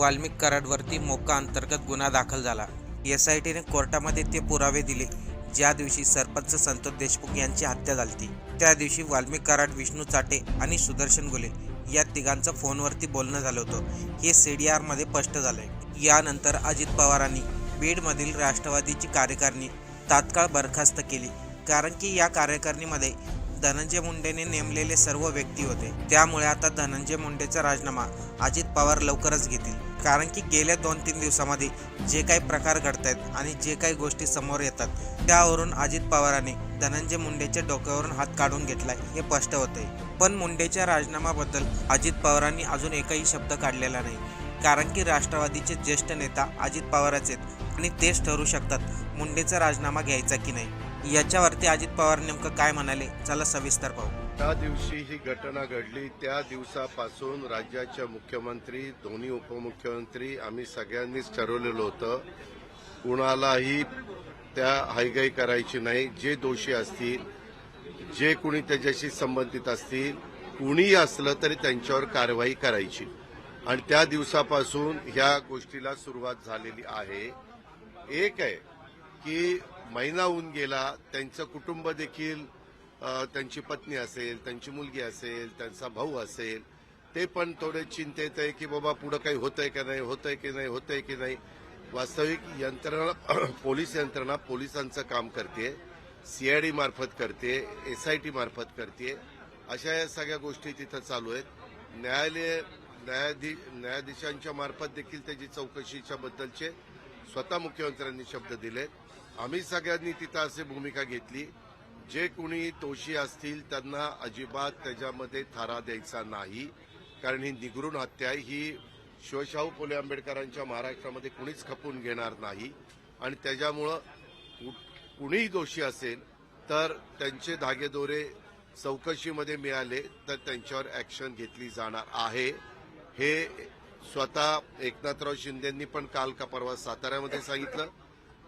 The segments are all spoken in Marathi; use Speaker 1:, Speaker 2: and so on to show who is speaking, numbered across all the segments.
Speaker 1: वाल्मिक कराडवरती मोका अंतर्गत गुन्हा दाखल झाला. एस आय टीने कोर्टामध्ये ते पुरावे दिले. ज्या दिवशी सरपंच संतोष देशमुख यांची हत्या झाली त्या दिवशी वाल्मिक कराड विष्णू चाटे आणि सुदर्शन गुले या तिघांचं फोनवरती बोलणं झालं होतं. हे सी डी आरमध्ये स्पष्ट झालंय. यानंतर अजित पवारांनी बीडमधील राष्ट्रवादीची कार्यकारिणी तात्काळ बरखास्त केली. कारण की या कार्यकारिणीमध्ये धनंजय मुंडेने नेमलेले सर्व व्यक्ती होते. त्यामुळे आता धनंजय मुंडेचा राजीनामा अजित पवार लवकरच घेतील. कारण की गेल्या दोन तीन दिवसामध्ये जे काही प्रकार घडत आहेत आणि जे काही गोष्टी समोर येतात त्यावरून अजित पवारांनी धनंजय मुंडेच्या डोक्यावरून हात काढून घेतलाय हे स्पष्ट होते पण मुंडेच्या राजीनामाबद्दल अजित पवारांनी अजून एकही शब्द काढलेला नाही. कारण की राष्ट्रवादीचे ज्येष्ठ नेता अजित पवारच आहेत आणि तेच ठरू शकतात मुंडेचा राजीनामा घ्यायचा की नाही. याच्यावरती अजित पवार नेमकं काय म्हणाले? चला सविस्तर पाहू.
Speaker 2: त्या दिवशी ही घटना घडली. त्या दिवसापासून राज्याच्या मुख्यमंत्री दोन्ही उपमुख्यमंत्री आम्ही सगळ्यांनीच ठरवलेलं होतं कुणालाही त्या हायगाई करायची नाही. जे दोषी असतील जे कुणी त्याच्याशी संबंधित असतील कुणीही असलं तरी त्यांच्यावर कारवाई करायची. आणि त्या दिवसापासून ह्या गोष्टीला सुरुवात झालेली आहे. एक आहे की महिना होऊन गेला त्यांचं कुटुंब देखील त्यांची पत्नी असेल त्यांची मुलगी असेल त्यांचा भाऊ असेल ते पण थोडे चिंतेत आहे की बाबा पुढं काही होतंय का नाही होतंय की नाही होतंय की नाही. वास्तविक यंत्रणा पोलीस यंत्रणा पोलिसांचं काम करते सीआयडी मार्फत करते एसआयटी मार्फत करते. अशा या सगळ्या गोष्टी तिथं चालू आहेत. न्यायालय न्यायाधी न्यायाधीशांच्या मार्फत देखील त्याची चौकशीच्या बद्दलचे स्वतः मुख्यमंत्र्यांनी शब्द दिलेत. आम्ही सगळ्यांनी तिथं असे भूमिका घेतली. जे कुणी दोषी असतील त्यांना अजिबात त्याच्यामध्ये थारा द्यायचा नाही. कारण ही निगरून हत्या ही शिवशाहू फुले आंबेडकरांच्या महाराष्ट्रामध्ये कुणीच खपून घेणार नाही. आणि त्याच्यामुळं कुणीही दोषी असेल तर त्यांचे धागेदोरे चौकशीमध्ये मिळाले तर त्यांच्यावर ॲक्शन घेतली जाणार आहे. हे स्वतः एकनाथराव शिंदेंनी पण काल का परवा साताऱ्यामध्ये सांगितलं.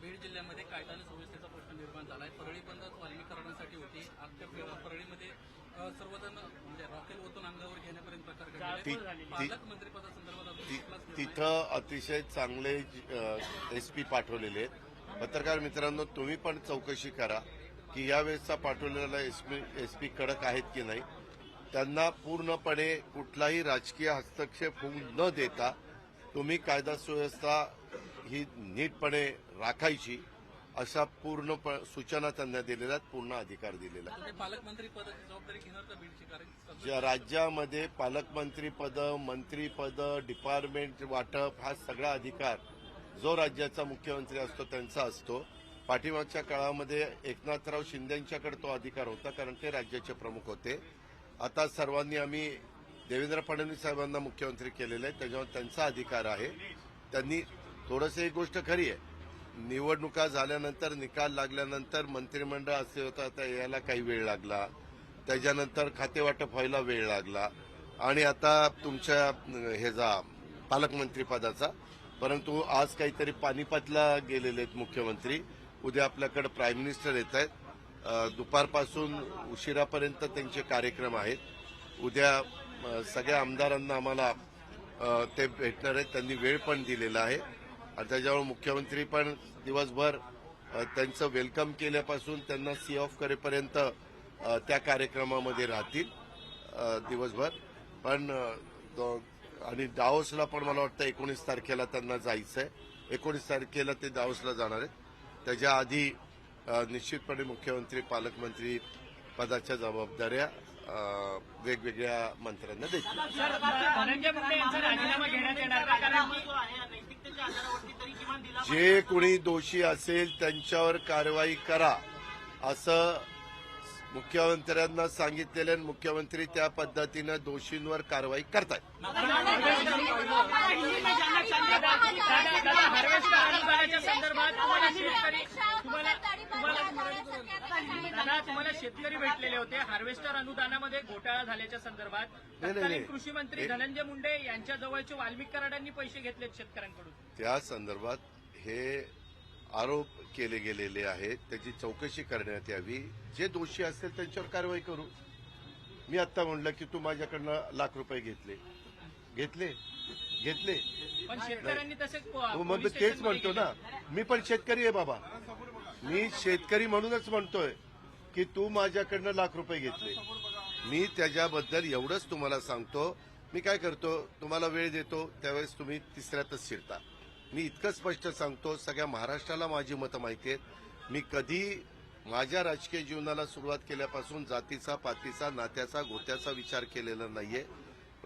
Speaker 3: बीड जिल्ह्यामध्ये कायदा आणि सुव्यवस्थेचा प्रश्न निर्माण झाला आहे. परळी बंद वाल्मीकरणासाठी होती. पे- परळीमध्ये सर्वजण म्हणजे रॉकेल ओतून अंगावर घेण्यापर्यंत प्रकार
Speaker 2: ती-
Speaker 3: घडले
Speaker 2: ती-
Speaker 3: पालकमंत्रीपदासंदर्भात अजून
Speaker 2: ति-
Speaker 3: कुठलाच निर्णय
Speaker 2: तिथं अतिशय चांगले एस पी पाठवलेले आहेत. पत्रकार मित्रांनो तुम्ही पण चौकशी करा की यावेळेसचा पाठवलेला एस पी कडक आहेत की नाही. त्यांना पूर्णपणे कुठलाही राजकीय हस्तक्षेप होऊ न देता तुम्ही कायदा सुव्यवस्था ही नीटपणे राखायची अशा पूर्ण सूचना त्यांना दिलेल्या पूर्ण अधिकार दिलेला ज्या राज्यामध्ये पालकमंत्री पद मंत्री पद डिपार्टमेंट वाटप हा सगळा अधिकार जो राज्याचा मुख्यमंत्री असतो त्यांचा असतो. पाठीमागच्या काळामध्ये एकनाथराव शिंदेच्याकडे तो अधिकार होता कारण ते राज्याचे प्रमुख होते. आता सर्वांनी आम्ही देवेंद्र फडणवीस साहेबांना मुख्यमंत्री केलेले आहे त्याच्यावर त्यांचा अधिकार आहे. त्यांनी थोडंसं ही गोष्ट खरी आहे. निवडणुका झाल्यानंतर निकाल लागल्यानंतर मंत्रिमंडळ असे होतं आता यायला काही वेळ लागला. त्याच्यानंतर खातेवाटप व्हायला वेळ लागला. आणि आता तुमच्या ह्याचा पालकमंत्रीपदाचा परंतु आज काहीतरी पानिपतला गेलेले आहेत मुख्यमंत्री. उद्या आपल्याकडे प्राईम मिनिस्टर येत आहेत. दुपारपासून उशिरापर्यंत त्यांचे कार्यक्रम आहेत. उद्या सगळ्या आमदारांना आम्हाला ते भेटणार आहेत. त्यांनी वेळ पण दिलेला आहे. आणि त्याच्यामुळे मुख्यमंत्री पण दिवसभर त्यांचं वेलकम केल्यापासून त्यांना सी ऑफ करेपर्यंत त्या कार्यक्रमामध्ये राहतील दिवसभर. पण आणि दाओसला पण मला वाटतं एकोणीस तारखेला त्यांना जायचं आहे एकोणीस तारखेला ते दाओसला जाणार आहेत. त्याच्या आधी निश्चितपणे मुख्यमंत्री पालकमंत्री पदाच्या जबाबदाऱ्या वेगवेगळ्या मंत्र्यांना देतील. जे कोणी दोषी असेल त्यांच्यावर कारवाई करा असं मुख्यमंत्र्यांना सांगितलेले मुख्यमंत्री त्या पद्धतीनं दोषींवर कारवाई
Speaker 4: करतात तुम्हाला शेतकरी भेटलेले होते हार्वेस्टर अनुदानामध्ये घोटाळा झाल्याच्या संदर्भात कृषी मंत्री धनंजय मुंडे यांच्या जवळचे वाल्मिक कराडांनी पैसे घेतलेत शेतकऱ्यांकडून.
Speaker 2: त्या संदर्भात हे आरोप केले गेलेले आहेत. त्याची चौकशी करण्यात यावी. जे दोषी असतील त्यांच्यावर कारवाई करू. मी आता म्हणलं की तू माझ्याकडनं लाख रुपये घेतले. घेतले? घेतले? मग तेच म्हणतो ना. मी पण शेतकरी आहे बाबा. मी शेतकरी म्हणूनच म्हणतोय की तू माझ्याकडनं लाख रुपये घेतले. मी त्याच्याबद्दल एवढंच तुम्हाला सांगतो. मी काय करतो? तुम्हाला वेळ देतो. त्यावेळेस तुम्ही तिसऱ्यातच शिरता. मी इतकं स्पष्ट सांगतो सगळ्या महाराष्ट्राला माझी मतं माहिती आहेत. मी कधी माझ्या राजकीय जीवनाला सुरुवात केल्यापासून जातीचा पातीचा नात्याचा गोत्याचा विचार केलेला नाहीये.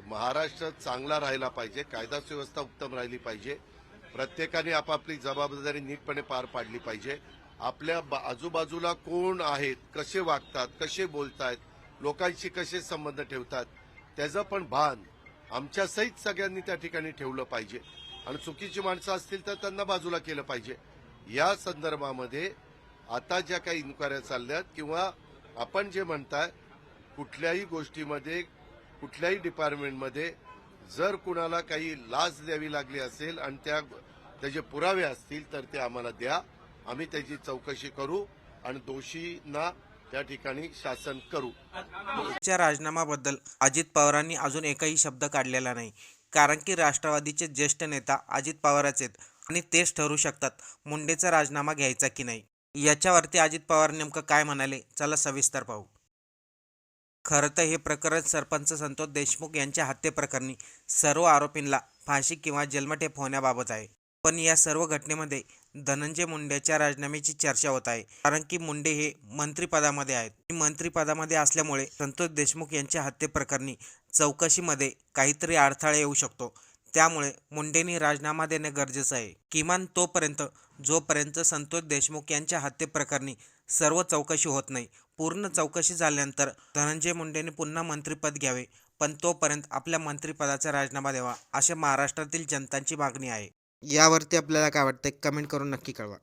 Speaker 2: महाराष्ट्र चांगला राहिला पाहिजे कायदा सुव्यवस्था उत्तम राहिली पाहिजे. प्रत्येकाने आपापली जबाबदारी नीटपणे पार पाडली पाहिजे. आपल्या बा- आजूबाजूला कोण आहेत कसे वागतात कसे बोलतायत लोकांशी कसे संबंध ठेवतात त्याचं पण भान आमच्यासहित सगळ्यांनी त्या ठिकाणी ठेवलं पाहिजे. आणि चुकीची माणसं असतील तर त्यांना बाजूला केलं पाहिजे. या संदर्भामध्ये आता ज्या काही इन्क्वायऱ्या चालल्यात किंवा आपण जे म्हणताय कुठल्याही गोष्टीमध्ये कुठल्याही डिपार्टमेंटमध्ये जर कुणाला काही लाच द्यावी लागली असेल आणि त्या त्याचे पुरावे असतील तर ते आम्हाला द्या. आम्ही त्याची चौकशी करू आणि दोषींना त्या ठिकाणी शासन करू.
Speaker 1: राजीनामाबद्दल अजित पवारांनी अजून एकही शब्द काढलेला नाही. कारण की राष्ट्रवादीचे ज्येष्ठ नेता अजित पवारच आहेत आणि तेच ठरू शकतात. मुंडेचा राजीनामा घ्यायचा की नाही? याच्यावरती अजित पवार नेमकं काय म्हणाले? चला सविस्तर पाहू. खरं तर हे प्रकरण सरपंच संतोष देशमुख यांच्या हत्येप्रकरणी सर्व आरोपींना फाशी किंवा जन्मठेप होण्याबाबत आहे. पण या सर्व घटनेमध्ये धनंजय मुंडेच्या राजीनाम्याची चर्चा होत आहे. कारण की मुंडे हे मंत्रिपदामध्ये आहेत. मंत्रिपदामध्ये असल्यामुळे संतोष देशमुख यांच्या हत्येप्रकरणी चौकशीमध्ये काहीतरी अडथळा येऊ शकतो. त्यामुळे मुंडेंनी राजीनामा देणे गरजेचं आहे. किमान तोपर्यंत जोपर्यंत संतोष देशमुख यांच्या हत्येप्रकरणी सर्व चौकशी होत नाही पूर्ण चौकशी झाल्यानंतर धनंजय मुंडेंनी पुन्हा मंत्रिपद घ्यावे पण तोपर्यंत आपल्या मंत्रिपदाचा राजीनामा द्यावा अशी महाराष्ट्रातील जनतांची मागणी आहे. यावरती आपल्याला काय वाटतं कमेंट करून नक्की कळवा.